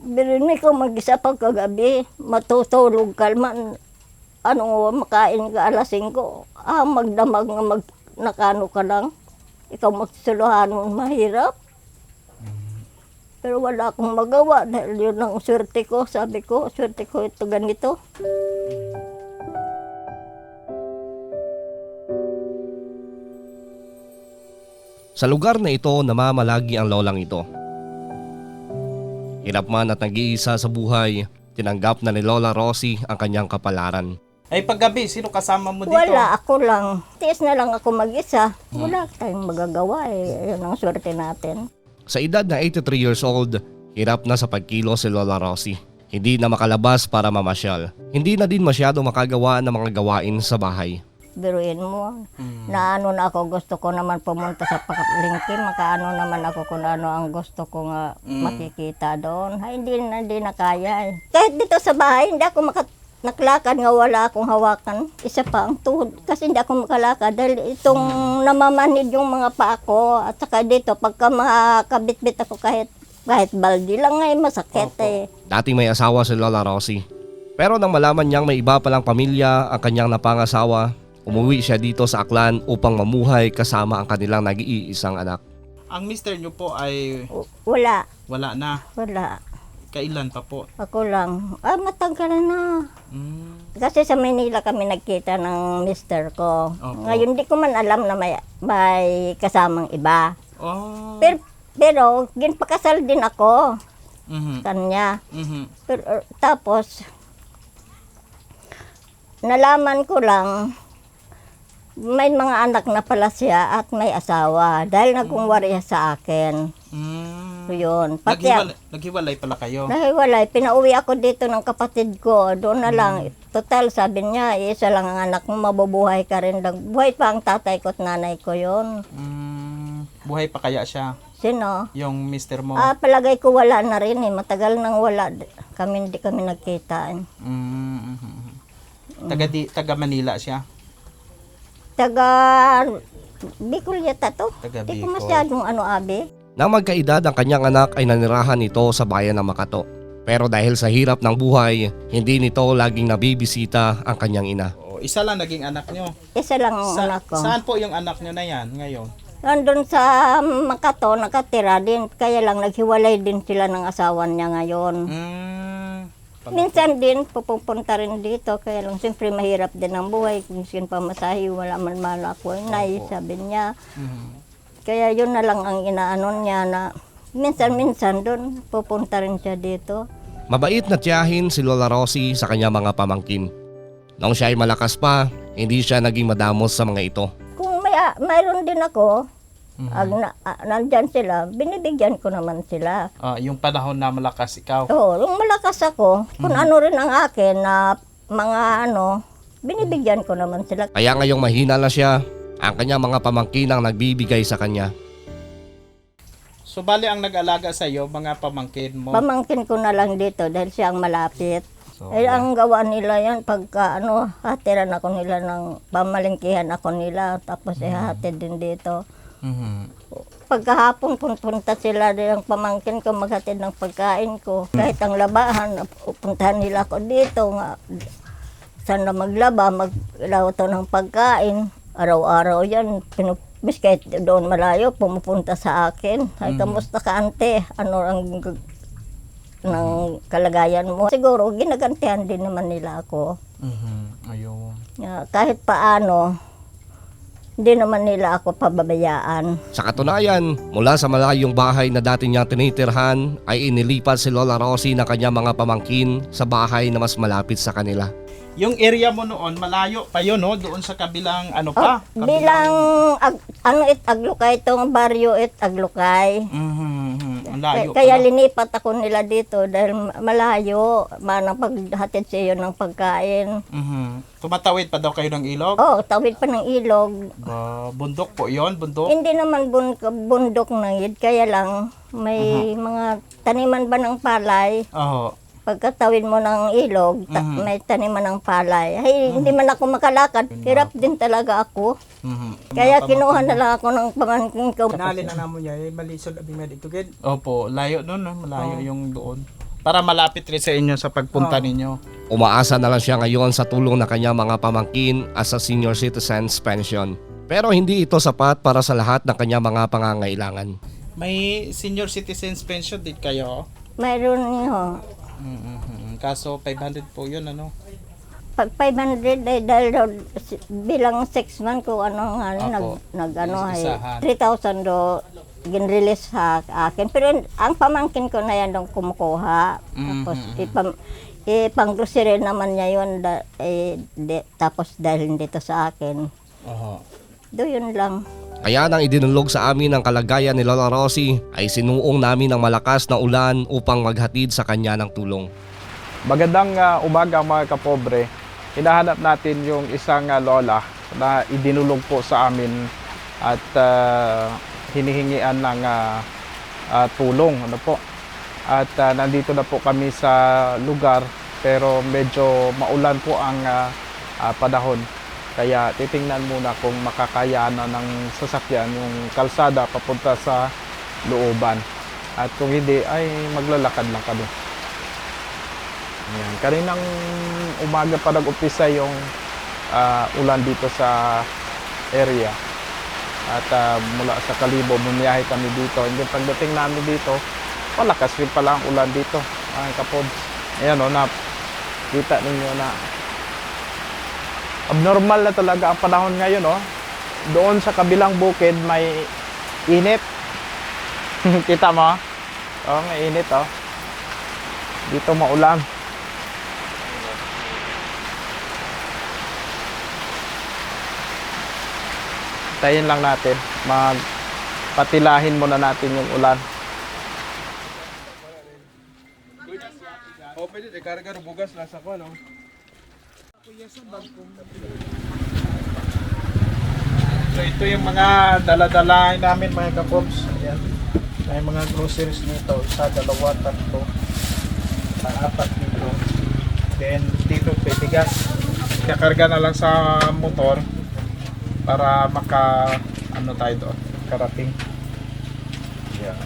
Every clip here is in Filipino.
Birini ko mag-isa pagkagabi, matutulog ka man, ano, makain ka alas 5, ah, magdamag nga mag, nakano ka lang. Ikaw magsuluhan mo, mahirap. Pero wala akong magawa dahil yun ang swerte ko. Sabi ko, swerte ko ito ganito. Sa lugar na ito, namamalagi ang lolang ito. Hirap man at nag-iisa sa buhay, tinanggap na ni Lola Rosie ang kanyang kapalaran. Ay paggabi, sino kasama mo dito? Wala, ako lang. Tiis na lang ako mag-isa. Wala tayong magagawa eh. Yun ang swerte natin. Sa edad na 83 years old, hirap na sa pagkilo si Lola Rosie. Hindi na makalabas para mamasyal. Hindi na din masyado makagawa ng mga gawain sa bahay. Biruin mo. Na ano na ako, gusto ko naman pumunta sa pakalingki. Makaano naman ako kung ano ang gusto ko nga makikita doon. Ay, hindi na, hindi na kaya eh. Kahit dito sa bahay, hindi ako makat naklakad nga wala akong hawakan. Isa pa ang tuhod. Kasi hindi ako makalakad dahil itong namamanid yung mga paa ko. At saka dito, pagka makabitbit ako kahit kahit baldi lang ay masakit eh. Dating may asawa si Lola Rosie. Pero nang malaman niyang may iba palang pamilya ang kanyang napangasawa, umuwi siya dito sa Aklan upang mamuhay kasama ang kanilang nag-iisang anak. Ang mister nyo po ay W- Wala, wala na. wala. Kailan pa po? Ako lang. Ah, matagal na. Mm. Kasi sa Manila kami nagkita ng mister ko. Opo. Ngayon, di ko man alam na may, may kasamang iba. Oh. Pero, pero ginpakasal din ako Mhm. kanya. Mhm. Pero, er, tapos, nalaman ko lang, may mga anak na pala siya at may asawa. Dahil nagkungwari siya sa akin. Mm. So, yun. Pati Naghiwalay, naghiwalay pala kayo. Nahiwalay, pinauwi ako dito ng kapatid ko. Doon na lang. Total, sabi niya, isa lang ang anak mo, mabubuhay ka rin lang. Buhay pa ang tatay ko at nanay ko yon. Mm. Buhay pa kaya siya? Sino? Yung mister mo? Ah, palagay ko wala na rin eh. Matagal nang wala. Kami hindi kami nagkita. eh. Mm. mhm. Taga, di, taga Manila siya? Taga Bicol yata to. Taga Hindi ko Bicol. masyadong ano, abi. Nang magkaedad ang kanyang anak ay nanirahan ito sa bayan ng Makato. Pero dahil sa hirap ng buhay, hindi nito laging nabibisita ang kanyang ina. Oh, isa lang naging anak nyo. Isa lang ang Sa- anak ko. Saan po yung anak nyo na yan ngayon? Nandun sa Makato, nakatira din. Kaya lang naghiwalay din sila ng asawa niya ngayon. Mm. Minsan din, pupunta rin dito. Kaya lang, siyempre, mahirap din ang buhay. Kung sin pamasahe, wala man man ako. Nay, sabi niya. Mhm. Kaya yun na lang ang inaano niya na minsan-minsan doon, pupunta rin siya dito. Mabait na tiyahin si Lola Rosie sa kanyang mga pamangkin. Nung siya ay malakas pa, hindi siya naging madamos sa mga ito. Kung may, mayroon din ako, Mhm. ag na, ah, nandyan sila, binibigyan ko naman sila. Ah, yung panahon na malakas ikaw. Oo, yung malakas ako, kung ano rin ang akin na mga ano, binibigyan ko naman sila. Kaya ngayong mahina na siya, ang kanyang mga pamangkin ang nagbibigay sa kanya. So bali ang nag-alaga sa iyo mga pamangkin mo. Pamangkin ko na lang dito dahil siya ang malapit. So, Eh, ang gawa nila yan, pagka ano, hatiran ako nila ng pamalingkihan ako nila, tapos ihahatid din dito. Mhm. Pagkahapon punta sila din ang pamangkin ko maghatid ng pagkain ko. Kahit ang labahan, pupuntahan nila ako dito nga. Saan na maglaba, maglauto ng pagkain. Araw-araw yan, pinupis kahit doon malayo, pumupunta sa akin. Ay, kamusta ka ante? Ano ang ng kalagayan mo? Siguro, ginagantihan din naman nila ako. Mhm. Ayun. Nga, kahit paano, hindi naman nila ako pababayaan. Sa katunayan, mula sa malayong bahay na dati niyang tinitirhan ay inilipat si Lola Rosie ng kanyang mga pamangkin sa bahay na mas malapit sa kanila. Yung area mo noon, malayo pa yun, no? Doon sa kabilang, ano Oh, pa? Kabilang- bilang ag, ano it aglukay itong baryo it aglukay. Mhm, mhm. Ang Kaya, layo kaya pala. linipat ako nila dito dahil ma- malayo. Manang paghatid sa iyo ng pagkain. Mhm. Tumatawid pa daw kayo ng ilog? Oh, tawid pa ng ilog. Ba, bundok po yon bundok. Hindi naman bun, bundok ng id, kaya lang may mga taniman ba ng palay. Oo. Pagkatawid mo ng ilog, ta- Mhm. may taniman ng palay. Ay, hindi man ako makalakad. Hirap din talaga ako. Mhm. Kaya kinuha na lang ako ng pamangkin ko. Kanali na namo niya, eh, malisod abi med ito gid. Opo, layo noon, no? malayo yung doon. para malapit rin sa inyo sa pagpunta ninyo. Umaasa na lang siya ngayon sa tulong na kanyang mga pamangkin as a senior citizens pension. Pero hindi ito sapat para sa lahat ng kanyang mga pangangailangan. May senior citizens pension din kayo. Mayroon niyo. Mm Kaso 500 po yun ano. Pag 500 ay dahil daw si- bilang 6 man ko ano nga Apo. nag nag ano ay Isahan. 3,000 do ginrelease sa akin pero ang pamangkin ko na yan dong kumukuha tapos Mhm. ipam ipang grocery naman niya yun da, eh, di- tapos dahil dito sa akin Oho. do yun lang Kaya nang idinulog sa amin ang kalagayan ni Lola Rosie ay sinuong namin ng malakas na ulan upang maghatid sa kanya ng tulong. Magandang ah, umaga mga kapobre. Hinahanap natin yung isang ah, lola na idinulog po sa amin at ah, hinihingian ng ah, ah, tulong. Ano po? At ah, nandito na po kami sa lugar pero medyo maulan po ang ah, ah, panahon. Kaya titingnan muna kung makakayanan ng sasakyan yung kalsada papunta sa looban. At kung hindi ay maglalakad lang kami. Ayan. Kaninang umaga pa nag-umpisa yung ah, ulan dito sa area. At ah, mula sa Kalibo, bumiyahe kami dito. And then pagdating namin dito, malakas rin pala ang ulan dito. Ang kapod. Ayan o, na, kita ninyo na abnormal na talaga ang panahon ngayon o. Doon sa kabilang bukid may init. kita mo? Oh, may init oh. Dito maulan. Tayin lang natin. Mag patilahin muna natin yung ulan. O, pwede, karga bugas lang sa kuwan, no? So ito yung mga daladalahin namin mga kapobs. Ayan. May mga groceries nito. Isa, dalawa, tatlo. Apat dito. Then dito may bigas. Kakarga na lang sa motor para maka ano tayo doon. Karating. Yeah.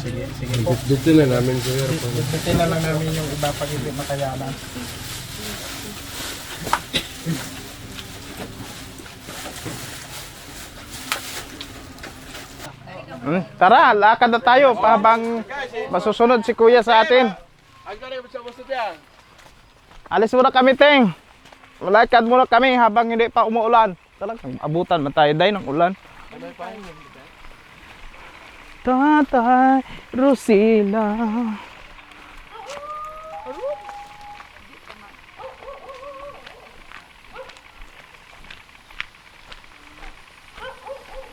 Sige, sige po. Dito na namin, sir. Dito na lang namin yung iba pag hindi makayanan. Hmm, Tara, lakad na tayo habang masusunod si kuya sa atin. Alis muna kami, Ting. Malakad muna kami habang hindi pa umuulan. Talagang abutan man tayo dahil ng ulan. Tatay Rosila.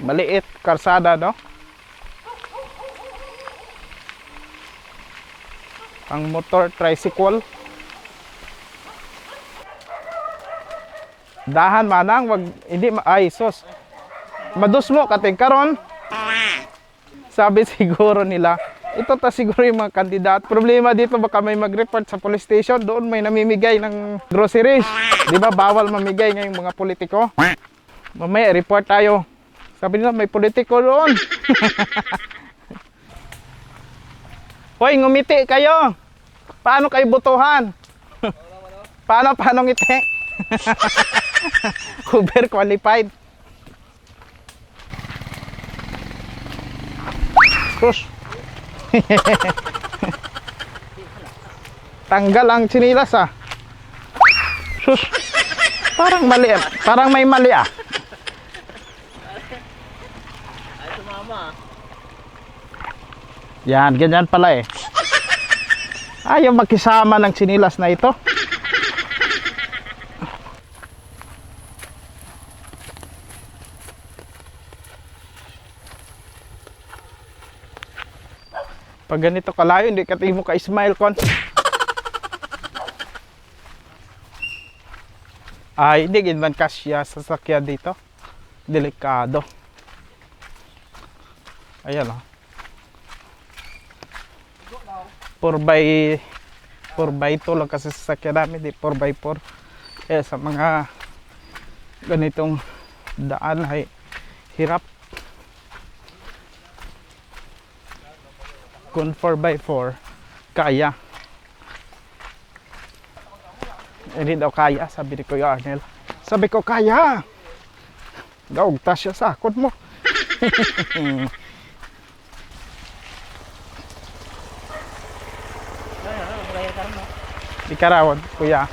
Maliit, karsada, no? Ang motor tricycle. Dahan manang wag hindi ay sus. Madus mo kating karon. Sabi siguro nila, ito ta siguro yung mga kandidato. Problema dito baka may mag-report sa police station, doon may namimigay ng groceries. 'Di ba bawal mamigay ngayong mga politiko? Mamaya report tayo. Sabi nila may politiko doon. Hoy, ngumiti kayo. Paano kayo butuhan? paano, paano ngiti? Uber qualified. Sus. Tanggal ang chinilas ah. Sus. Parang mali. ah. Parang may mali ah. Yan, ganyan pala eh. Ayaw magkisama ng sinilas na ito. Pag ganito kalayo, hindi ka mo ka smile kon. Ay, hindi gid man kasya sa sakyan dito. Delikado. Ayan oh. 4 by 4 by 2 lang kasi sasakyan namin, di 4 by 4. Kaya sa mga ganitong daan ay hirap. Kung 4 by 4 Kaya. Hindi daw kaya, sabi ni Kuya Arnel. Sabi ko, kaya. Gaugta siya sa akod mo. Ikarawon, kuya.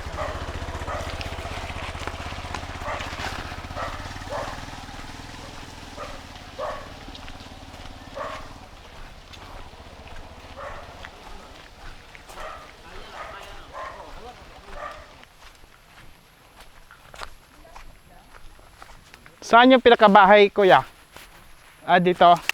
Saan yung pinakabahay, kuya? Ah, dito.